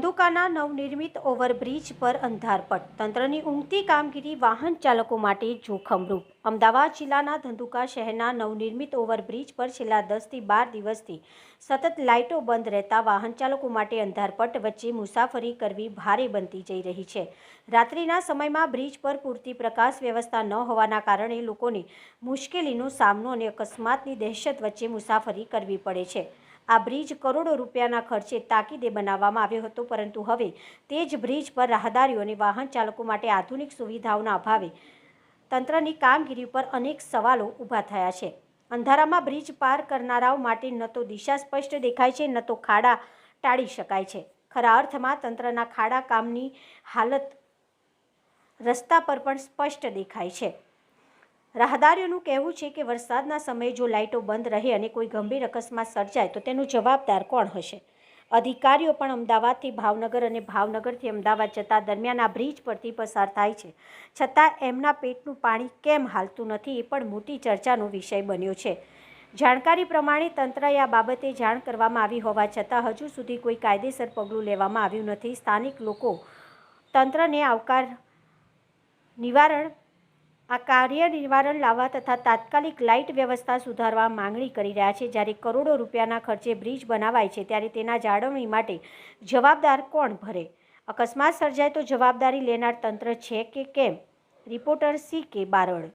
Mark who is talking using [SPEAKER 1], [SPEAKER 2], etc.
[SPEAKER 1] ધંધુકાના નવનિર્મિત ઓવરબ્રિજ પર અંધારપટ. તંત્રની ઊંઘતી કામગીરી વાહન ચાલકો માટે જોખમરૂપ. અમદાવાદ જિલ્લાના ધંધુકા શહેરના નવનિર્મિત ઓવરબ્રિજ પર છેલ્લા દસથી બાર દિવસથી સતત લાઇટો બંધ રહેતા વાહન ચાલકો માટે અંધારપટ વચ્ચે મુસાફરી કરવી ભારે બનતી જઈ રહી છે. રાત્રિના સમયમાં બ્રિજ પર પૂરતી પ્રકાશ વ્યવસ્થા ન હોવાના કારણે લોકોને મુશ્કેલીનો સામનો અને અકસ્માતની દહેશત વચ્ચે મુસાફરી કરવી પડે છે. આ બ્રિજ કરોડો રૂપિયાના ખર્ચે તાકીદે બનાવવામાં આવ્યો હતો, પરંતુ હવે તે જ બ્રિજ પર રાહદારીઓ અને વાહન ચાલકો માટે આધુનિક સુવિધાઓના અભાવે તંત્રની કામગીરી પર અનેક સવાલો ઊભા થયા છે. અંધારામાં બ્રિજ પાર કરનારાઓ માટે ન તો દિશા સ્પષ્ટ દેખાય છે, ન તો ખાડા ટાળી શકાય છે. ખરા અર્થમાં તંત્રના ખાડા કામની હાલત રસ્તા પર પણ સ્પષ્ટ દેખાય છે. રાહદારીઓનું કહેવું છે કે વરસાદના સમયે જો લાઇટો બંધ રહે અને કોઈ ગંભીર અકસ્માત સર્જાય, તો તેનું જવાબદાર કોણ હશે? અધિકારીઓ પણ અમદાવાદથી ભાવનગર અને ભાવનગરથી અમદાવાદ જતા દરમિયાન આ બ્રિજ પરથી પસાર થાય છે. છતાં એમના પેટનું પાણી કેમ હાલતું નથી એ પણ મોટી ચર્ચાનો વિષય બન્યો છે. જાણકારી પ્રમાણે તંત્રએ આ બાબતે જાણ કરવામાં આવી હોવા છતાં હજુ સુધી કોઈ કાયદેસર પગલું લેવામાં આવ્યું નથી. સ્થાનિક લોકો તંત્રને આવકાર નિવારણ આ કાર્ય નિવારણ લાવવા તથા તાત્કાલિક લાઇટ વ્યવસ્થા સુધારવા માંગણી કરી રહ્યા છે. જ્યારે કરોડો રૂપિયાના ખર્ચે બ્રિજ બનાવાય છે, ત્યારે તેના જાળવણી માટે જવાબદાર કોણ ભરે? અકસ્માત સર્જાય તો જવાબદારી લેનાર તંત્ર છે કે કેમ? રિપોર્ટર સી કે બારડ.